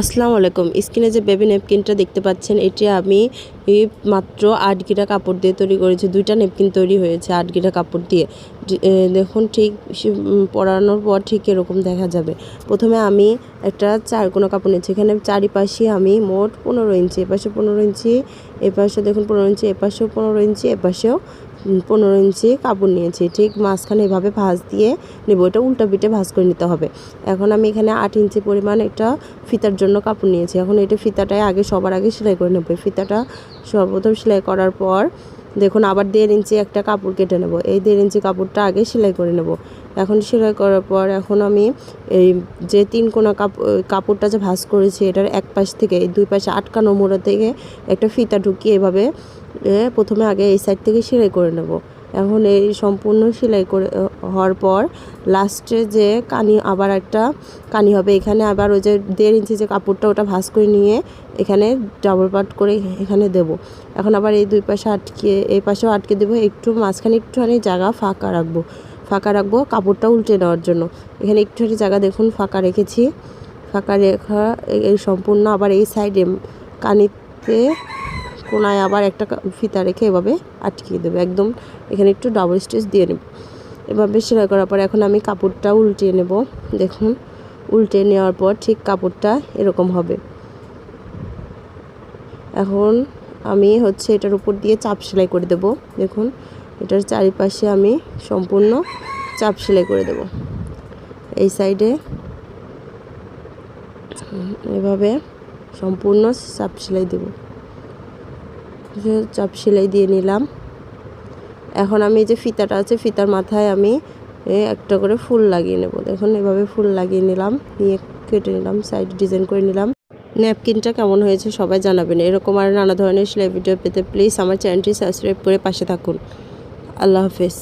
আসসালামু আলাইকুম। স্ক্রিনে যে বেবি নেপকিনটা দেখতে পাচ্ছেন, এটি আমি মাত্র আট গিরা কাপড় দিয়ে তৈরি করেছি। দুইটা নেপকিন তৈরি হয়েছে আট গিরা কাপড় দিয়ে। দেখুন ঠিক পরানোর পর ঠিক এরকম দেখা যাবে। প্রথমে আমি একটা চার কোনো কাপড় নিয়েছি। এখানে চারিপাশে আমি মোট পনেরো ইঞ্চি, এপাশে পনেরো ইঞ্চি, এপাশে দেখুন পনেরো ইঞ্চি, এপাশেও পনেরো ইঞ্চি, এপাশেও পনেরো ইঞ্চি কাপড় নিয়েছি। ঠিক মাঝখানে এভাবে ভাঁজ দিয়ে নেব। এটা উল্টা পিঠে ভাঁজ করে নিতে হবে। এখন আমি এখানে আট ইঞ্চি পরিমাণ একটা ফিতার জন্য কাপড় নিয়েছি। এখন এটা ফিতাটায় আগে সবার আগে সেলাই করে নেব। ফিতাটা সর্বপ্রথম সেলাই করার পর দেখুন, আবার দেড় ইঞ্চি একটা কাপড় কেটে নেব। এই দেড় ইঞ্চি কাপড়টা আগে সেলাই করে নেব। এখন সেলাই করার পর এখন আমি এই যে তিন কোনা কাপড় কাপড়টা যে ভাঁজ করেছি, এটার এক পাশ থেকে, এই দুই পাশে আটকানো মোড়া থেকে একটা ফিতা ঢুকিয়ে এভাবে প্রথমে আগে এই সাইড থেকে সেলাই করে নেব। এখন এই সম্পূর্ণ সেলাই করে হওয়ার পর লাস্টে যে কানি আবার একটা কানি হবে। এখানে আবার ওই যে দেড় ইঞ্চি যে কাপড়টা ওটা ভাঁজ করে নিয়ে এখানে ডাবল পাট করে এখানে দেব। এখন আবার এই দুই পাশে আটকে, এই পাশেও আটকে দেবো। একটু মাঝখানে একটুখানি জায়গা ফাঁকা রাখব। ফাঁকা রাখব কাপড়টা উল্টে নেওয়ার জন্য। এখানে একটুখানি জায়গা দেখুন, ফাঁকা রেখেছি। ফাঁকা রেখা, এই সম্পূর্ণ আবার এই সাইডে কানিতে কোনায় আবার একটা ফিতা রেখে এভাবে আটকিয়ে দেবো। একদম এখানে একটু ডাবল স্টিচ দিয়ে নেব। এভাবে সেলাই করার পর এখন আমি কাপড়টা উল্টিয়ে নেব। দেখুন উল্টে নেওয়ার পর ঠিক কাপড়টা এরকম হবে। এখন আমি হচ্ছে এটার উপর দিয়ে চাপ সেলাই করে দেব। দেখুন, এটার চারিপাশে আমি সম্পূর্ণ চাপ সেলাই করে দেব। এই সাইডে এভাবে সম্পূর্ণ চাপ সেলাই দেব। চাপ সেলাই দিয়ে নিলাম। এখন আমি যে ফিতাটা আছে, ফিতার মাথায় আমি একটা করে ফুল লাগিয়ে নেব। দেখুন, এভাবে ফুল লাগিয়ে নিলাম, নিয়ে কেটে নিলাম সাইড ডিজাইন করে নিলাম। ন্যাপকিনটা কেমন হয়েছে সবাই জানাবেন। এরকম আর নানা ধরনের সেলাই ভিডিও পেতে প্লিজ আমার চ্যানেলটি সাবস্ক্রাইব করে পাশে থাকুন। আল্লাহ হাফেজ।